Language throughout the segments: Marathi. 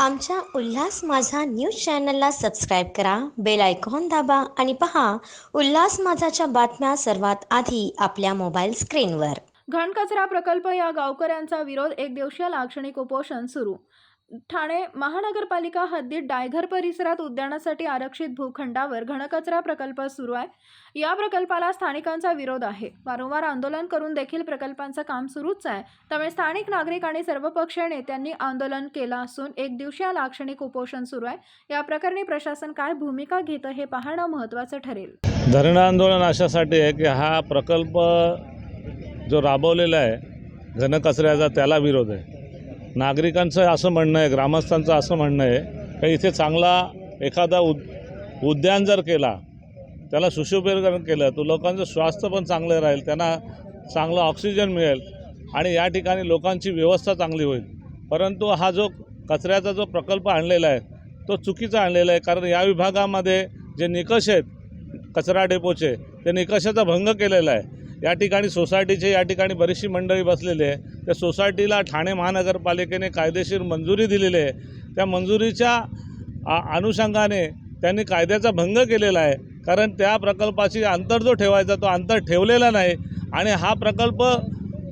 आमच्या उल्हास माझा न्यूज चॅनलला सबस्क्राईब करा बेल आयकॉन दाबा आणि पहा उल्हास माझाच्या बातम्या सर्वात आधी आपल्या मोबाईल स्क्रीनवर. घनकचरा प्रकल्प या गावकऱ्यांचा विरोध एक दिवशीय लाक्षणिक उपोषण सुरू. ठाणे महानगरपालिका हद्दीत डायघर परिसरात उद्यानासाठी आरक्षित भूखंडावर घनकचरा प्रकल्प सुरू आहे. या प्रकल्पाला स्थानिकांचा विरोध आहे. वारंवार आंदोलन करून देखील प्रकल्पांचं काम सुरूच आहे. त्यामुळे स्थानिक नागरिक आणि सर्वपक्षीय नेत्यांनी आंदोलन केलं असून एक दिवशीय लाक्षणिक उपोषण सुरू आहे. या प्रकरणी प्रशासन काय भूमिका घेतं हे पाहणं महत्त्वाचं ठरेल. धरण आंदोलन अशासाठी आहे की हा प्रकल्प जो राबवलेला आहे घनकचऱ्याचा त्याला विरोध आहे. नागरिकांचं असं म्हणणं आहे ग्रामस्थांचं असं म्हणणं आहे का इथे चांगला एखादा उद उद्यान जर केला त्याला सुशोभीकरण केलं तर लोकांचं स्वास्थ्य पण चांगलं राहील त्यांना चांगलं ऑक्सिजन मिळेल आणि या ठिकाणी लोकांची व्यवस्था चांगली होईल. परंतु हा जो कचऱ्याचा जो प्रकल्प आणलेला आहे तो चुकीचा आणलेला आहे कारण या विभागामध्ये जे निकष आहेत कचरा डेपोचे ते निकषाचा भंग केलेला आहे. या ठिकाणी सोसायटीचे या ठिकाणी बरीचशी मंडळी बसलेली आहे. त्या सोसायटीला ठाणे महानगरपालिकेने कायदेशीर मंजुरी दिलेली आहे. त्या मंजुरीच्या आ- अनुषंगाने त्यांनी कायद्याचा भंग केलेला आहे. कारण त्या प्रकल्पाशी अंतर जो ठेवायचा तो अंतर ठेवलेला नाही. आणि हा प्रकल्प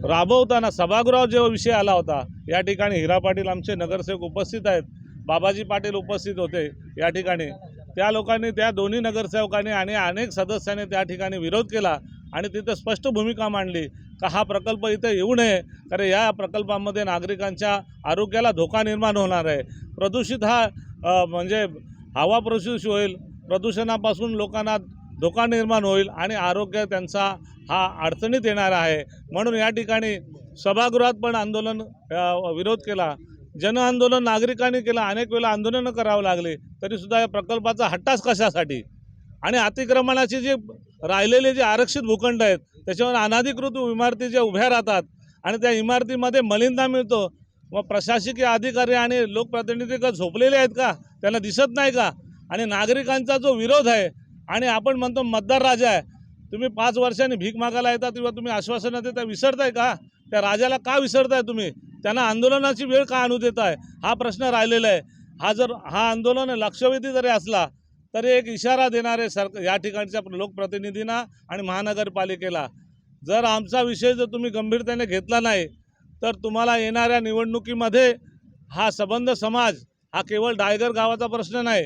राबवताना सभागृह जेव्हा विषय आला होता या ठिकाणी हिरा पाटील आमचे नगरसेवक उपस्थित आहेत. बाबाजी पाटील उपस्थित होते या ठिकाणी. त्या लोकांनी त्या दोन्ही नगरसेवकांनी आणि अनेक सदस्यांनी त्या ठिकाणी विरोध केला. आणि तिथं स्पष्ट भूमिका मांडली का हा प्रकल्प इथं येऊ नये कारण या प्रकल्पामध्ये नागरिकांच्या आरोग्याला धोका निर्माण होणार आहे. प्रदूषित हा म्हणजे हवा प्रदूषित होईल प्रदूषणापासून लोकांना धोका निर्माण होईल आणि आरोग्य त्यांचा हा अडचणीत येणार आहे. म्हणून या ठिकाणी सभागृहात पण आंदोलन विरोध केला. जनआंदोलन नागरिकांनी केलं. अनेक वेळा आंदोलनं करावं लागली. तरीसुद्धा या प्रकल्पाचा हट्टाच कशासाठी? आणि अतिक्रमणाची जी राहिलेले जे आरक्षित भूखंड आहेत त्याच्यावर अनाधिकृत इमारती ज्या उभ्या राहतात आणि त्या इमारतीमध्ये मलिनता मिळतो मग प्रशासकीय अधिकारी आणि लोकप्रतिनिधी का झोपलेले आहेत का? त्यांना दिसत नाही का? आणि नागरिकांचा जो विरोध आहे आणि आपण म्हणतो मतदार राजा आहे तुम्ही पाच वर्षांनी भीक मागायला येता किंवा तुम्ही आश्वासनं देता विसरताय का? त्या राजाला का विसरताय तुम्ही? त्यांना आंदोलनाची वेळ का आणू देताय? हा प्रश्न राहिलेला आहे. हा जर हा आंदोलन लक्षवेधी जरी असला तरी एक इशारा देणारे सरकार या ठिकाणच्या लोकप्रतिनिधींना आणि महानगरपालिकेला जर आमचा विषय जर तुम्ही गंभीरतेने घेतला नाही तर तुम्हाला येणाऱ्या निवडणुकीमध्ये हा संबंध समाज हा केवळ डायगर गावाचा प्रश्न नाही.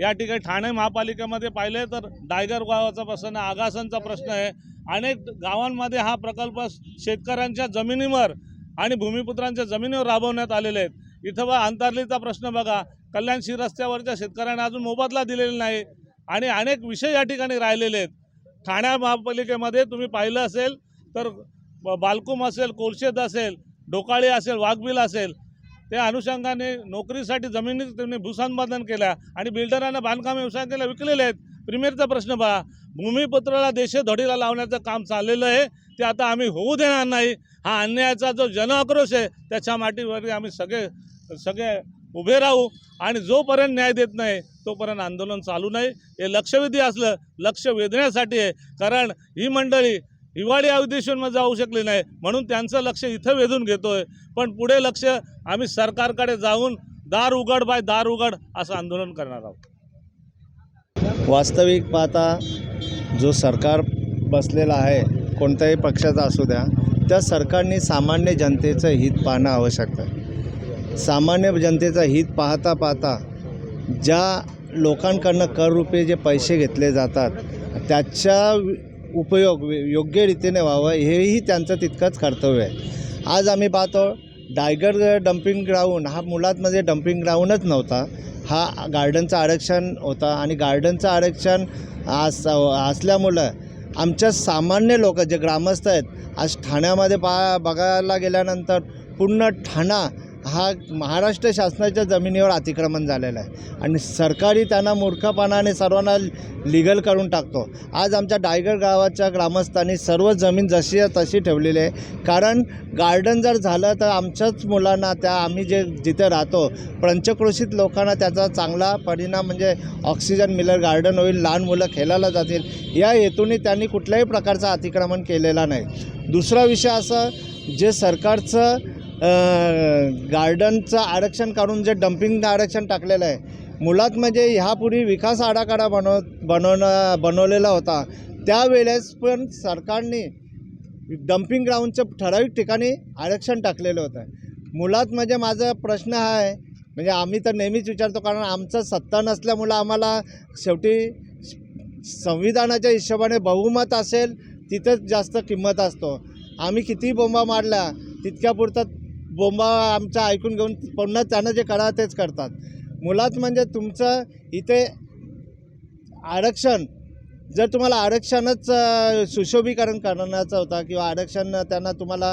या ठिकाणी ठाणे महापालिकेमध्ये पाहिले तर डायगर गावाचा प्रश्न आहे आगासांचा प्रश्न आहे. अनेक गावांमध्ये हा प्रकल्प शेतकऱ्यांच्या जमिनीवर आणि भूमिपुत्रांच्या जमिनीवर राबवण्यात आलेले आहेत. इथं बा अंतर्लीचा प्रश्न बघा. कल्याणशी रस्त्यावरच्या शेतकऱ्यांना अजून मोबदला दिलेला नाही. आणि अनेक विषय या ठिकाणी राहिलेले आहेत. ठाण्या महापालिकेमध्ये तुम्ही पाहिलं असेल तर ब- बालकुम असेल कोलशेत असेल डोकाळी असेल वाघबिल असेल त्या अनुषंगाने नोकरीसाठी जमिनी त्यांनी भूसंपादन केल्या आणि बिल्डरांना बांधकाम व्यवसायाला विकलेले आहेत. प्रीमियरचा प्रश्न पहा. भूमिपुत्राला देशे धडीला लावण्याचं काम चाललेलं आहे. ते आता आम्ही होऊ देणार नाही. हा अन्यायाचा जो जनआक्रोश आहे त्याच्या माटीवर आम्ही सगळे सगळे उभे राहू आणि जोपर्यंत न्याय देत नाही तोपर्यंत आंदोलन चालू नाही. हे लक्षवेधी असलं लक्ष वेधण्यासाठी आहे. कारण ही मंडळी हिवाळी अधिवेशनमध्ये जाऊ शकली नाही म्हणून त्यांचं लक्ष इथं वेधून घेतोय. पण पुढे लक्ष आम्ही सरकारकडे जाऊन दार उघड बाय दार उघड असं आंदोलन करणार आहोत. वास्तविक पाहता जो सरकार बसलेला आहे कोणत्याही पक्षाचा असू द्या त्या सरकारने सामान्य जनतेचं हित पाहणं आवश्यक आहे. सामान्य जनतेचं हित पाहता पाहता ज्या लोकांकडनं कररूपे जे पैसे घेतले जातात त्याचा उपयोग योग्य रीतीने व्हावं हेही त्यांचं तितकंच कर्तव्य आहे. आज आम्ही पाहतो डायगर डम्पिंग ग्राउंड हा मुळात म्हणजे डम्पिंग ग्राउंडच नव्हता. हा गार्डनचं आरक्षण होता आणि गार्डनचं आरक्षण आस असल्यामुळं आमच्या सामान्य लोक जे ग्रामस्थ आहेत आज ठाण्यामध्ये पा बघायला गेल्यानंतर पूर्ण ठाणा हा महाराष्ट्र शासनाच्या जमिनीवर अतिक्रमण झालेलं आहे. आणि सरकारी त्यांना मूर्खपणाने सर्वांना लिगल करून टाकतो. आज आमच्या डायगड गावाच्या ग्रामस्थांनी सर्व जमीन जशी आहे तशी ठेवलेली आहे. कारण गार्डन जर झालं तर आमच्याच मुलांना त्या आम्ही जे जिथे राहतो पंचक्रोशीत लोकांना त्याचा चांगला परिणाम म्हणजे ऑक्सिजन मिळेल गार्डन होईल लहान मुलं खेळायला जातील या हेतूने त्यांनी कुठल्याही प्रकारचं अतिक्रमण केलेलं नाही. दुसरा विषय असा जे सरकारचं गार्डनचं आरक्षण काढून जे डम्पिंग आरक्षण टाकलेलं आहे मुळात म्हणजे ह्यापूर्वी विकास आराखडा बनव बनवणं बनवलेला होता. त्यावेळेस पण सरकारने डम्पिंग ग्राउंडच्या ठराविक ठिकाणी आरक्षण टाकलेलं होतं. मुळात म्हणजे माझा प्रश्न हा आहे म्हणजे आम्ही तर नेहमीच विचारतो कारण आमचं सत्ता नसल्यामुळं आम्हाला शेवटी संविधानाच्या हिशोबाने बहुमत असेल तिथंच जास्त किंमत असतो. आम्ही किती बोंबा मारल्या तितक्यापुरतं बोंबा आमचा ऐकून घेऊन पुन्हा त्यानं जे करा तेच करतात. मुलात म्हणजे तुमचं इथे आरक्षण जर तुम्हाला आरक्षणच सुशोभीकरण करण्याचा होता किंवा आरक्षण त्यांना तुम्हाला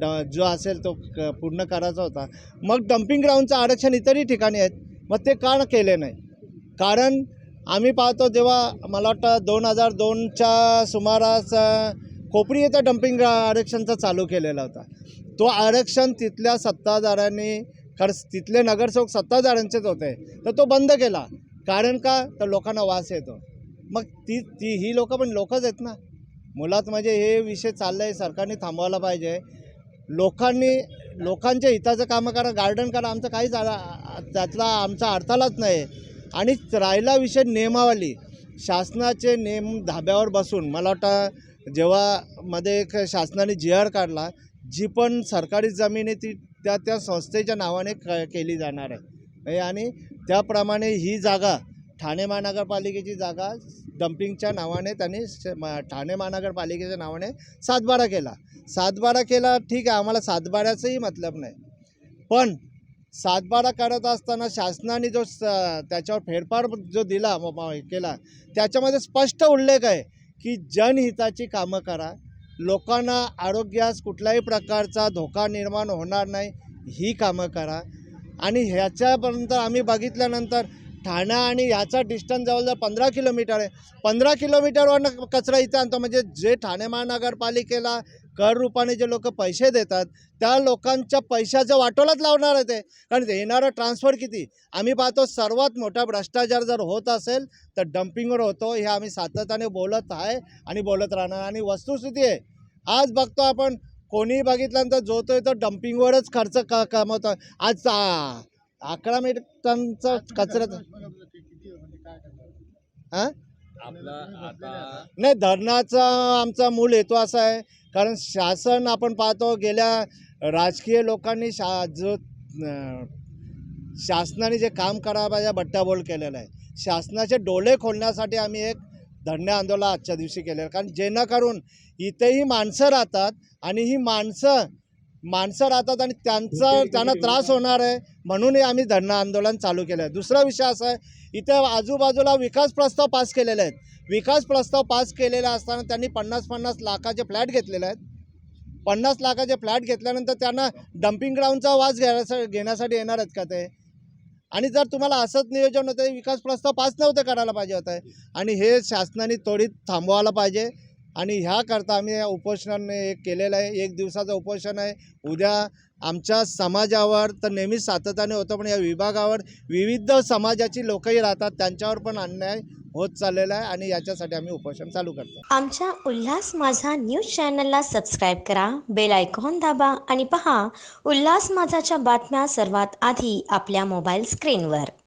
ड जो असेल तो क पूर्ण करायचा होता. मग डम्पिंग ग्राउंडचं आरक्षण इतरही ठिकाणी आहेत मग ते का केले नाही? कारण आम्ही पाहतो जेव्हा मला वाटतं दोन हजार दोनच्या सुमारास कोपरी येथे डम्पिंग आरक्षणचा चालू केलेला होता. तो आरक्षण तिथल्या सत्ताधाऱ्यांनी खरंच तिथले नगरसेवक सत्ताधाऱ्यांचेच होते. तर तो बंद केला. कारण का? तर लोकांना वास येतो. मग ती ती ही लोकं पण लोकच आहेत ना. मुलात म्हणजे हे विषय चाललं आहे सरकारने थांबवायला पाहिजे. लोकांनी लोकांच्या हिताचं कामं करा गार्डन करा. आमचं काहीच आ- त्यातला आमचा अडथळाच नाही. आणि राहिला विषय नियमावली. शासनाचे नियम धाब्यावर बसून मला वाटतं जेव्हा मध्ये एक शासनाने जी आर काढला जी पण सरकारी जमीन आहे ती त्या त्या संस्थेच्या नावाने क केली जाणार आहे. हे आणि त्याप्रमाणे ही जागा ठाणे महानगरपालिकेची जागा डम्पिंगच्या नावाने त्यांनी श- ठाणे महानगरपालिकेच्या नावाने सातबारा केला. सातबारा केला ठीक आहे आम्हाला सातबाऱ्याचंही मतलब नाही. पण सातबारा करत असताना शासनाने जो स त्याच्यावर फेरफार जो दिला केला त्याच्यामध्ये स्पष्ट उल्लेख आहे की जनहिताची कामं करा. लोकांना आरोग्यास कुठल्याही प्रकारचा धोका निर्माण होणार नाही ही कामं करा. आणि ह्याच्यापर्यंत आम्ही बघितल्यानंतर ठाणा आणि ह्याचा डिस्टन्स जवळजवळ पंधरा किलोमीटर आहे. पंधरा किलोमीटरवरनं कचरा इथे आणतो. म्हणजे जे ठाणे महानगरपालिकेला कर रूपाने जे लोक पैसे देतात त्या लोकांच्या पैशाचं वाटोलाच लावणार आहे ते. कारण ते येणारं ट्रान्सफर किती? आम्ही पाहतो सर्वात मोठा भ्रष्टाचार जर होत असेल तर डम्पिंगवर होतो. हे आम्ही सातत्याने बोलत आहे आणि बोलत राहणार. आणि वस्तुस्थिती आहे आज बघतो आपण कोणीही बघितल्यानंतर जो तो तो डम्पिंगवरच खर्च क कमवतो. आज आ, अकरा मिनिटांचा कचरा हां? नाही धरणाचा आमचा मूळ हेतू असा आहे. कारण शासन आपण पाहतो गेल्या राजकीय लोकांनी शा जो शासनाने जे काम करायला पाहिजे बट्ट्याबोल केलेलं आहे. शासनाचे डोळे खोलण्यासाठी आम्ही एक धरणे आंदोलन आजच्या दिवशी केलेलं. आहे. कारण जेणेकरून इथेही माणसं राहतात आणि ही माणसं माणसं राहतात आणि त्यांचा त्यांना त्रास होणार आहे. म्हणूनही आम्ही धरणं आंदोलन चालू केलं आहे दुसरा विषय असा आहे इथे आजूबाजूला विकास प्रस्ताव पास केलेले आहेत. विकास प्रस्ताव पास केलेला असताना त्यांनी पन्नास पन्नास लाखाचे फ्लॅट घेतलेले आहेत. पन्नास लाखाचे फ्लॅट घेतल्यानंतर त्यांना डम्पिंग ग्राउंडचा वास घेण्यासाठी घेण्यासाठी येणार आहेत का ते? आणि जर तुम्हाला असंच नियोजन होतं विकास प्रस्ताव पास नव्हते करायला पाहिजे होतं. आणि हे शासनाने त्वरित थांबवायला पाहिजे. आणि ह्याकरता आम्ही या उपोषणाने एक केलेलं आहे. एक दिवसाचं उपोषण आहे. उद्या आमच्या समाजावर तर नेहमीच सातत्याने होतं पण या विभागावर विविध समाजाची लोकही राहतात. त्यांच्यावर पण अन्याय होत चाललेला आहे आणि याच्यासाठी आम्ही उपोषण चालू करतो. आमच्या उल्हास माझा न्यूज चॅनलला सबस्क्राईब करा बेल आयकॉन दाबा आणि पहा उल्हास माझाच्या बातम्या सर्वात आधी आपल्या मोबाईल स्क्रीनवर.